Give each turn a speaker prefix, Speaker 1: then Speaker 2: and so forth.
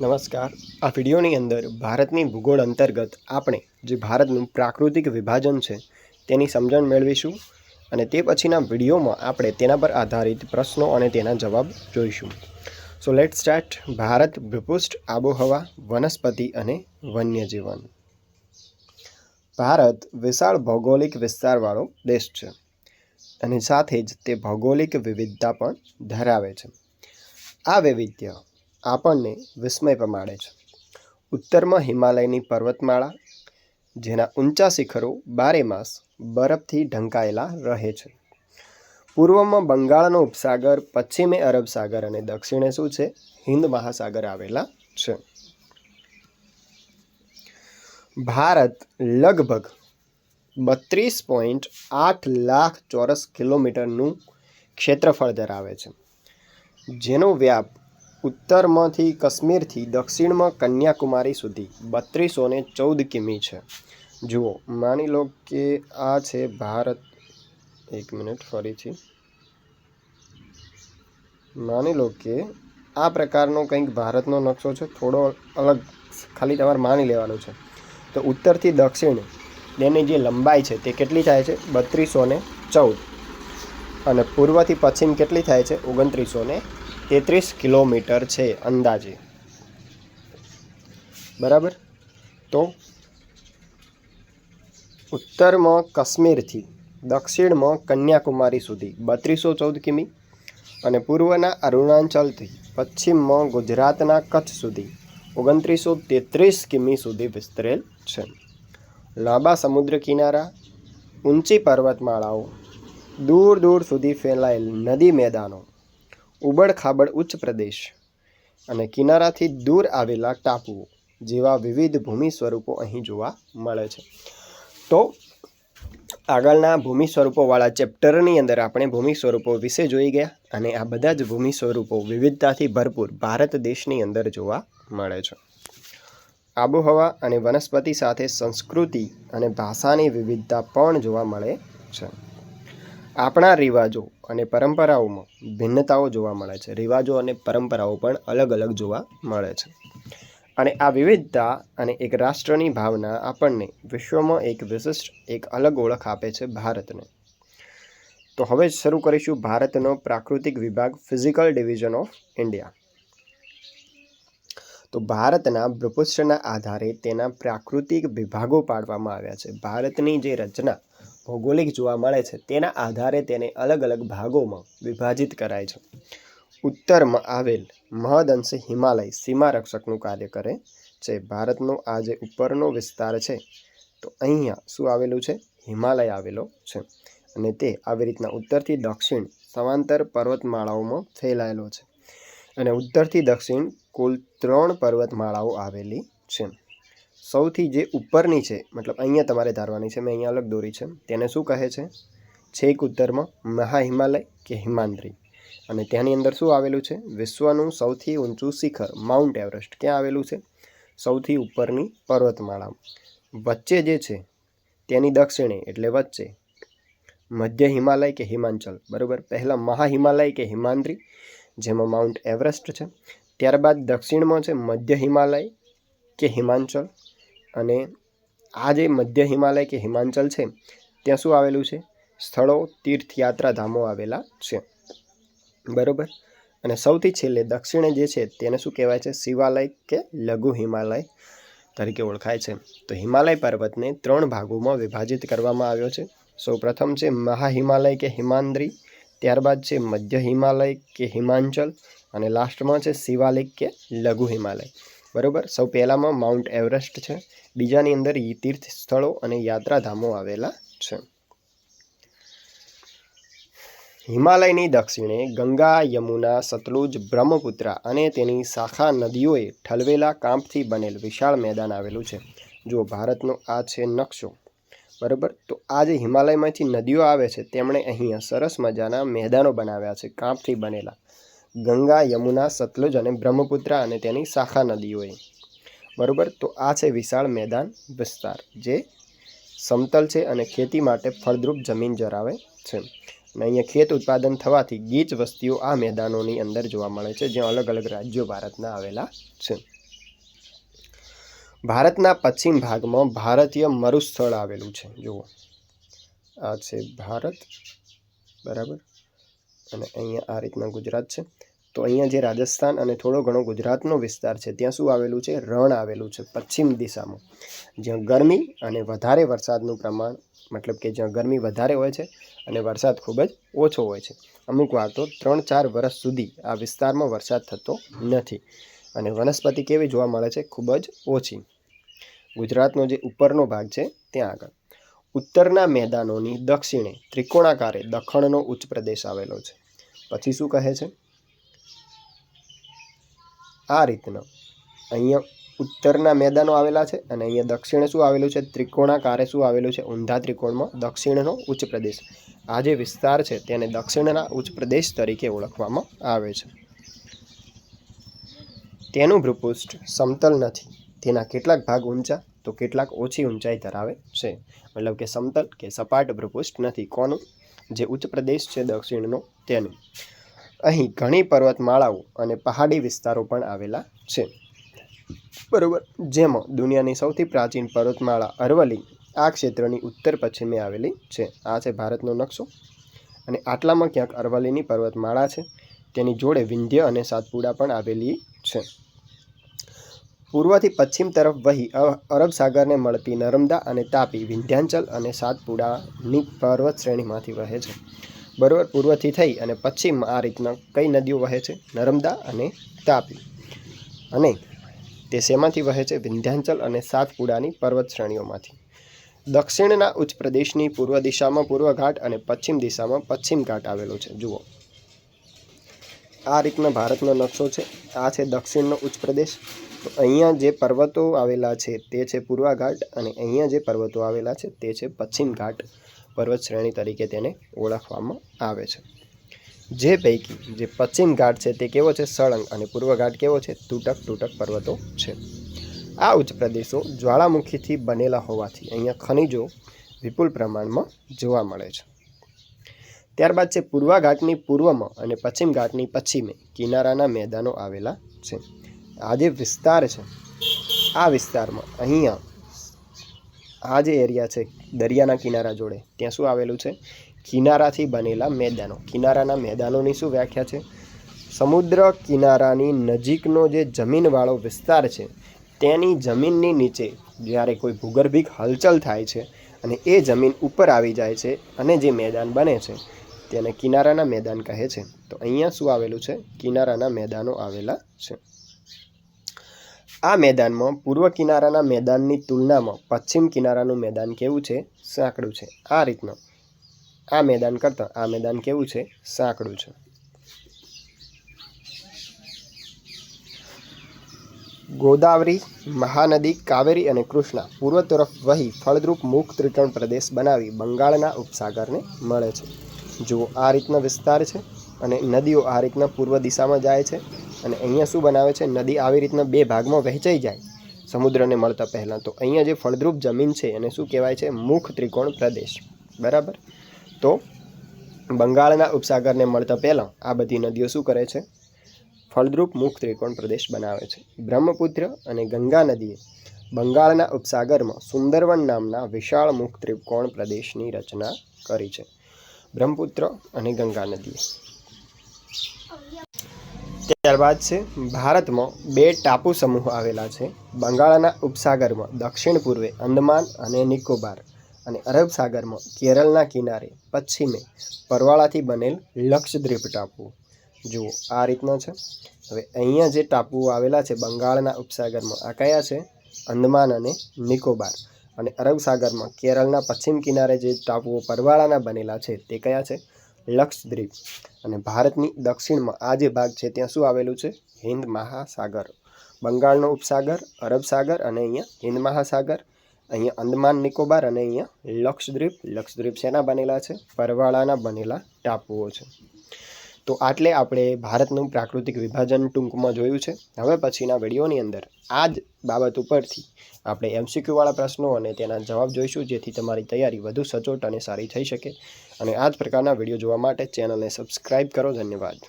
Speaker 1: નમસ્કાર. આ વિડીયોની અંદર ભારતની ભૂગોળ અંતર્ગત આપણે જે ભારતનું પ્રાકૃતિક વિભાજન છે તેની સમજણ મેળવીશું અને તે પછીના વિડીયોમાં આપણે તેના પર આધારિત પ્રશ્નો અને તેના જવાબ જોઈશું. સો લેટ સ્ટાર્ટ ભારત ભૂપૃષ્ઠ, આબોહવા, વનસ્પતિ અને વન્યજીવન. ભારત વિશાળ ભૌગોલિક વિસ્તારવાળો દેશ છે અને સાથે જ તે ભૌગોલિક વિવિધતા પણ ધરાવે છે. આ વૈવિધ્ય આપણને વિસ્મય પમાડે છે. ઉત્તરમાં હિમાલયની પર્વતમાળા, જેના ઊંચા શિખરો બારે માસ બરફથી ઢંકાયેલા રહે છે. પૂર્વમાં બંગાળનો ઉપસાગર, પશ્ચિમે અરબ સાગર અને દક્ષિણે શું છે? હિન્દ મહાસાગર આવેલા છે. ભારત લગભગ બત્રીસ પોઈન્ટ આઠ લાખ ચોરસ કિલોમીટરનું ક્ષેત્રફળ ધરાવે છે. જેનો વ્યાપ ઉત્તરમાંથી કાશ્મીરથી દક્ષિણમાં કન્યાકુમારી સુધી બત્રીસો ને ચૌદ કિમી છે. જુઓ, માની લો કે આ છે ભારત. એક મિનિટ, ફરીથી. માની લો કે આ પ્રકારનો કંઈક ભારતનો નકશો છે, થોડો અલગ, ખાલી તમારે માની લેવાનું છે. તો ઉત્તરથી દક્ષિણ તેની જે લંબાઈ છે તે કેટલી થાય છે? બત્રીસો ને ચૌદ. અને પૂર્વથી પશ્ચિમ કેટલી થાય છે? ઓગણત્રીસો ને તેત્રીસ કિલોમીટર છે અંદાજે. બરાબર? તો ઉત્તરમાં કાશ્મીરથી દક્ષિણમાં કન્યાકુમારી સુધી બત્રીસો ચૌદ કિમી અને પૂર્વના અરુણાચલથી પશ્ચિમમાં ગુજરાતના કચ્છ સુધી ઓગણત્રીસો તેત્રીસ કિમી સુધી વિસ્તરેલ છે. લાંબા સમુદ્ર કિનારા, ઊંચી પર્વતમાળાઓ દૂર દૂર સુધી ફેલાયેલ નદી મેદાનો ઉબડ ખાબડ ઉચ્ચ પ્રદેશ અને કિનારાથી દૂર આવેલા ટાપુઓ, જેવા વિવિધ ભૂમિ સ્વરૂપો અહીં જોવા મળે છે. તો આગળના ભૂમિ સ્વરૂપોવાળા ચેપ્ટરની અંદર આપણે ભૂમિ સ્વરૂપો વિશે જોઈ ગયા અને આ બધા જ ભૂમિ સ્વરૂપો વિવિધતાથી ભરપૂર ભારત દેશની અંદર જોવા મળે છે. આબોહવા અને વનસ્પતિ સાથે સંસ્કૃતિ અને ભાષાની વિવિધતા પણ જોવા મળે છે. આપણા રિવાજો અને પરંપરાઓમાં ભિન્નતાઓ જોવા મળે છે. રિવાજો અને પરંપરાઓ પણ અલગ અલગ જોવા મળે છે. અને આ વિવિધતા અને એક રાષ્ટ્રની ભાવના આપણને વિશ્વમાં એક વિશિષ્ટ, એક અલગ ઓળખ આપે છે ભારતને. તો હવે શરૂ કરીશું ભારતનો પ્રાકૃતિક વિભાગ ફિઝિકલ ડિવિઝન ઓફ ઇન્ડિયા તો ભારતના ભૃપુષ્ઠના આધારે તેના પ્રાકૃતિક વિભાગો પાડવામાં આવ્યા છે. ભારતની જે રચના ભૌગોલિક જોવા મળે છે, તેના આધારે તેને અલગ અલગ ભાગોમાં વિભાજિત કરાય છે. ઉત્તરમાં આવેલ મહદઅંશે હિમાલય સીમા રક્ષકનું કાર્ય કરે છે. ભારતનો આ જે ઉપરનો વિસ્તાર છે. તો અહીંયા શું આવેલું છે? હિમાલય આવેલો છે. અને તે આવી રીતના ઉત્તરથી દક્ષિણ સમાંતર પર્વતમાળાઓમાં ફેલાયેલો છે. અને ઉત્તરથી દક્ષિણ કુલ ત્રણ પર્વતમાળાઓ આવેલી છે. સૌથી જે ઉપરની છે, મતલબ અહીંયા તમારે ધારવાની છે, મેં અહીંયા અલગ દોરી છે, તેને શું કહે છે? છેક ઉત્તરમાં મહા હિમાલય કે હિમાંદ્રી. અને તેની અંદર શું આવેલું છે? વિશ્વનું સૌથી ઊંચું શિખર, માઉન્ટ એવરેસ્ટ. ક્યાં આવેલું છે? સૌથી ઉપરની પર્વતમાળા. વચ્ચે જે છે, તેની દક્ષિણે, એટલે વચ્ચે, મધ્ય હિમાલય કે હિમાચલ. બરાબર? પહેલાં મહા હિમાલય કે હિમાંદ્રી, જેમાં માઉન્ટ એવરેસ્ટ છે. ત્યારબાદ દક્ષિણમાં છે, મધ્ય હિમાલય કે હિમાંચલ. અને આ જે મધ્ય હિમાલય કે હિમાંચલ છે, ત્યાં શું આવેલું છે? સ્થળો તીર્થયાત્રા ધામો આવેલા છે. બરાબર? અને સૌથી છેલ્લે દક્ષિણે જે છે, તેને શું કહેવાય છે? શિવાલય કે લઘુ હિમાલય તરીકે ઓળખાય છે. તો હિમાલય પર્વતને ત્રણ ભાગોમાં વિભાજિત કરવામાં આવ્યો છે. સૌ પ્રથમ છે મહા હિમાલય કે હિમાંદ્રી, ત્યારબાદ છે મધ્ય હિમાલય કે હિમાંચલ, અને લાસ્ટમાં છે શિવાલિક કે લઘુ હિમાલય. બરાબર? સૌ પહેલાંમાં માઉન્ટ એવરેસ્ટ છે. બીજાની અંદર તીર્થ સ્થળો અને યાત્રાધામો આવેલા છે. હિમાલયની દક્ષિણે ગંગા, યમુના, સતલુજ, બ્રહ્મપુત્રા અને તેની શાખા નદીઓએ ઠલવેલા કાંપથી બનેલ વિશાળ મેદાન આવેલું છે. જો ભારતનો આ છે નકશો. બરાબર? તો આ જે હિમાલયમાંથી નદીઓ આવે છે, તેમણે અહીંયા સરસ મજાના મેદાનો બનાવ્યા છે, કાંપથી બનેલા. ગંગા, યમુના, સતલુજ અને બ્રહ્મપુત્રા અને તેની શાખા નદીઓએ. બરાબર? તો આ છે વિશાળ મેદાન વિસ્તાર, જે સમતલ છે અને ખેતી માટે ફળદ્રુપ જમીન ધરાવે છે. અને અહીંયા ખેત ઉત્પાદન થવાથી ગીચ વસ્તીઓ આ મેદાનોની અંદર જોવા મળે છે, જ્યાં અલગ અલગ રાજ્યો ભારતના આવેલા છે. ભારતના પશ્ચિમ ભાગમાં ભારતીય મરુસ્થળ આવેલું છે, જુઓ. આ છે ભારત, બરાબર? અને અહીંયા આ રીતના ગુજરાત છે. તો અહીંયા જે રાજસ્થાન અને થોડો ઘણો ગુજરાતનો વિસ્તાર છે, ત્યાં શું આવેલું છે? રણ આવેલું છે પશ્ચિમ દિશામાં. જ્યાં ગરમી અને વધારે વરસાદનું પ્રમાણ, મતલબ કે જ્યાં ગરમી વધારે હોય છે અને વરસાદ ખૂબ જ ઓછો હોય છે. અમુક વાર તો ત્રણ ચાર વર્ષ સુધી આ વિસ્તારમાં વરસાદ થતો નથી અને વનસ્પતિ કેવી જોવા મળે છે? ખૂબ જ ઓછી. ગુજરાતનો જે ઉપરનો ભાગ છે, ત્યાં આગળ. ઉત્તરના મેદાનોની દક્ષિણે ત્રિકોણાકારે દખણનો ઉચ્ચ પ્રદેશ આવેલો છે. પછી શું કહે છે? આ રીતના. અહીંયા ઉત્તરના મેદાનો આવેલા છે અને અહીંયા દક્ષિણે શું આવેલું છે? ત્રિકોણાકારે શું આવેલું છે? ઊંધા ત્રિકોણમાં દક્ષિણનો ઉચ્ચ પ્રદેશ. આ જે વિસ્તાર છે તેને દક્ષિણના ઉચ્ચ પ્રદેશ તરીકે ઓળખવામાં આવે છે. તેનું ભૂપૃષ્ઠ સમતલ નથી. તેના કેટલાક ભાગ ઊંચા, તો કેટલાક ઓછી ઊંચાઈ ધરાવે છે. મતલબ કે સમતલ કે સપાટ ભૂપૃષ્ઠ નથી. કોનું? જે ઉચ્ચ પ્રદેશ છે દક્ષિણનો, તેનું. અહીં ઘણી પર્વતમાળાઓ અને પહાડી વિસ્તારો પણ આવેલા છે. બરોબર. જેમાં દુનિયાની સૌથી પ્રાચીન પર્વતમાળા અરવલ્લી આ ક્ષેત્રની ઉત્તર પશ્ચિમે આવેલી છે. આ છે ભારતનો નકશો. અને આટલામાં ક્યાંક અરવલ્લીની પર્વતમાળા છે. તેની જોડે વિંધ્ય અને સાતપુડા પણ આવેલી છે. પૂર્વથી પશ્ચિમ તરફ વહી અરબ સાગરને મળતી નર્મદા અને તાપી વિંધ્યાંચલ અને સાતપુડાની પર્વત શ્રેણીમાંથી વહે છે. બરોબર, પૂર્વથી થઈ અને પશ્ચિમ આ રીતના કઈ નદીઓ વહે છે? નર્મદા અને તાપી. અને તે શેમાંથી વહે છે? વિંધ્યાંચલ અને સાતપુડાની પર્વત શ્રેણીઓમાંથી દક્ષિણના ઉચ્ચ પ્રદેશની પૂર્વ દિશામાં પૂર્વ ઘાટ અને પશ્ચિમ દિશામાં પશ્ચિમ ઘાટ આવેલો છે. જુઓ. આ રીતના ભારતનો નકશો છે. આ છે દક્ષિણનો ઉચ્ચ પ્રદેશ. તો અહીંયા જે પર્વતો આવેલા છે તે છે પૂર્વ ઘાટ અને અહીંયા જે પર્વતો આવેલા છે તે છે પશ્ચિમ ઘાટ. પર્વત શ્રેણી તરીકે તેને ઓળખવામાં આવે છે. જે પૈકી જે પશ્ચિમ ઘાટ છે તે કેવો છે? સળંગ અને પૂર્વ ઘાટ કેવો છે? તૂટક તૂટક પર્વતો છે. આ ઉચ્ચ પ્રદેશો જ્વાળામુખીથી બનેલા હોવાથી અહીંયા ખનિજો વિપુલ પ્રમાણમાં જોવા મળે છે. ત્યારબાદ છે પૂર્વ ઘાટની પૂર્વમાં અને પશ્ચિમ ઘાટની પશ્ચિમે કિનારાના મેદાનો આવેલા છે. આ જે વિસ્તાર છે, આ વિસ્તારમાં અહીંયા આ જે એરિયા છે, દરિયાના કિનારા જોડે, ત્યાં શું આવેલું છે? કિનારાથી બનેલા મેદાનો. કિનારાના મેદાનોની શું વ્યાખ્યા છે? સમુદ્ર કિનારાની નજીકનો જે જમીનવાળો વિસ્તાર છે, તેની જમીનની નીચે જ્યારે કોઈ ભૂગર્ભિક હલચલ થાય છે અને એ જમીન ઉપર આવી જાય છે અને જે મેદાન બને છે, તેને કિનારાના મેદાન કહે છે. તો અહીંયા શું આવેલું છે? કિનારાના મેદાનો આવેલા છે. આ મેદાનમાં પૂર્વ કિનારાના મેદાનની તુલનામાં પશ્ચિમ કિનારાનું મેદાન કેવું છે? સાંકડું છે. આ રીતનું. આ મેદાન કરતાં આ મેદાન કેવું છે? સાંકડું છે. ગોદાવરી, મહાનદી, કાવેરી અને કૃષ્ણા પૂર્વ તરફ વહી ફળદ્રુપ મુખ ત્રિકોણ પ્રદેશ બનાવી બંગાળના ઉપસાગરને મળે છે. જુઓ આ રીતનો વિસ્તાર છે અને નદીઓ આ રીતના પૂર્વ દિશામાં જાય છે. અને અહીંયા શું બનાવે છે? નદી આવી રીતના બે ભાગમાં વહેંચાઈ જાય. સમુદ્રને મળતા પહેલાં તો અહીંયા જે ફળદ્રુપ જમીન છે એને શું કહેવાય છે? મુખ ત્રિકોણ પ્રદેશ. બરાબર? તો બંગાળના ઉપસાગરને મળતા પહેલાં આ બધી નદીઓ શું કરે છે? ફળદ્રુપ મુખ ત્રિકોણ પ્રદેશ બનાવે છે. બ્રહ્મપુત્ર અને ગંગા નદીએ બંગાળના ઉપસાગરમાં સુંદરવન નામના વિશાળ મુખ ત્રિકોણ પ્રદેશની રચના કરી છે. બ્રહ્મપુત્ર અને ગંગા નદીએ. ત્યારબાદ છે, ભારતમાં બે ટાપુ સમૂહ આવેલા છે, બંગાળના ઉપસાગરમાં દક્ષિણ પૂર્વે અંદમાન અને નિકોબાર અને અરબ સાગરમાં કેરળના કિનારે પશ્ચિમે પરવાળાથી બનેલ લક્ષદ્વીપ ટાપુ. જુઓ, આ રીતના છે. હવે અહીંયા જે ટાપુઓ આવેલા છે, બંગાળના ઉપસાગરમાં આ કયા છે? અંદમાન અને નિકોબાર અને અરબ સાગરમાં કેરળના પશ્ચિમ કિનારે જે ટાપુઓ પરવાળાના બનેલા છે, તે કયા છે? લક્ષદ્વીપ અને ભારતની દક્ષિણમાં આ જે ભાગ છે, ત્યાં શું આવેલું છે? હિન્દ મહાસાગર. બંગાળનો ઉપસાગર, અરબ સાગર અને અહીંયા હિન્દ મહાસાગર, અહીંયા અંદમાન નિકોબાર અને અહીંયા લક્ષદ્વીપ. લક્ષદ્વીપ શેના બનેલા છે? પરવાળાના બનેલા ટાપુઓ છે. તો આટલે આપણે ભારતનું પ્રાકૃતિક વિભાજન ટૂંકમાં જોયું છે. હવે પછીના વિડીયોની અંદર આ જ બાબત ઉપરથી આપણે એમસીક્યુવાળા પ્રશ્નો અને તેના જવાબ જોઈશું, જેથી તમારી તૈયારી વધુ સચોટ અને સારી થઈ શકે. અને આ જ પ્રકારના વીડિયો જોવા માટે ચેનલને સબસ્ક્રાઈબ કરો. ધન્યવાદ.